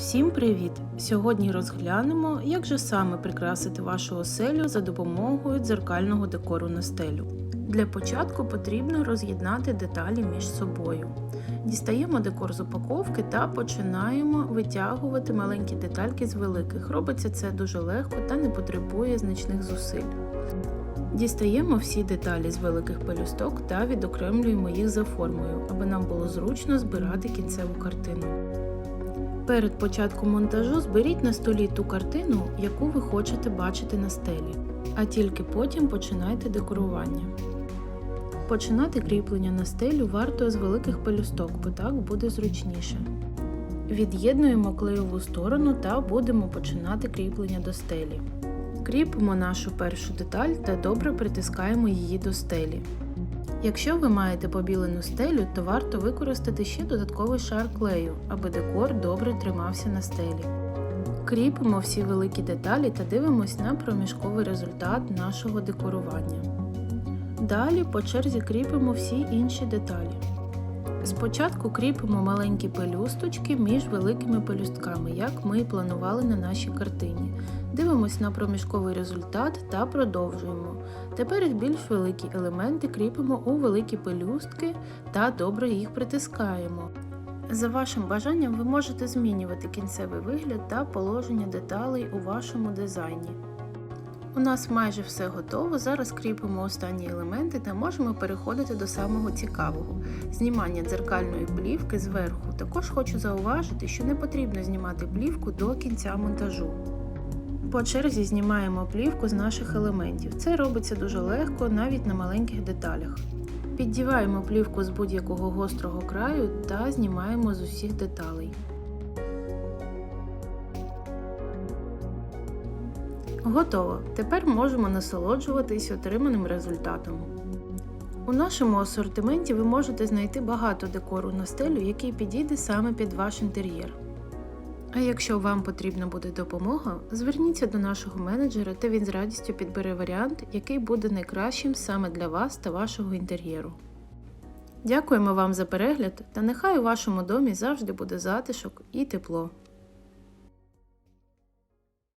Всім привіт! Сьогодні розглянемо, як же саме прикрасити вашу оселю за допомогою дзеркального декору на стелю. Для початку потрібно роз'єднати деталі між собою. Дістаємо декор з упаковки та починаємо витягувати маленькі детальки з великих. Робиться це дуже легко та не потребує значних зусиль. Дістаємо всі деталі з великих пелюсток та відокремлюємо їх за формою, аби нам було зручно збирати кінцеву картину. Перед початком монтажу зберіть на столі ту картину, яку ви хочете бачити на стелі, а тільки потім починайте декорування. Починати кріплення на стелю варто з великих пелюсток, бо так буде зручніше. Від'єднуємо клеєву сторону та будемо починати кріплення до стелі. Кріпимо нашу першу деталь та добре притискаємо її до стелі. Якщо ви маєте побілену стелю, то варто використати ще додатковий шар клею, аби декор добре тримався на стелі. Кріпимо всі великі деталі та дивимось на проміжковий результат нашого декорування. Далі по черзі кріпимо всі інші деталі. Спочатку кріпимо маленькі пелюсточки між великими пелюстками, як ми і планували на нашій картині. Дивимось на проміжковий результат та продовжуємо. Тепер більш великі елементи кріпимо у великі пелюстки та добре їх притискаємо. За вашим бажанням ви можете змінювати кінцевий вигляд та положення деталей у вашому дизайні. У нас майже все готово. Зараз кріпимо останні елементи та можемо переходити до самого цікавого знімання дзеркальної плівки зверху. Також хочу зауважити, що не потрібно знімати плівку до кінця монтажу. По черзі знімаємо плівку з наших елементів. Це робиться дуже легко навіть на маленьких деталях. Піддіваємо плівку з будь-якого гострого краю та знімаємо з усіх деталей. Готово. Тепер можемо насолоджуватись отриманим результатом. У нашому асортименті ви можете знайти багато декору на стелю, який підійде саме під ваш інтер'єр. А якщо вам потрібна буде допомога, зверніться до нашого менеджера та він з радістю підбере варіант, який буде найкращим саме для вас та вашого інтер'єру. Дякуємо вам за перегляд та нехай у вашому домі завжди буде затишок і тепло.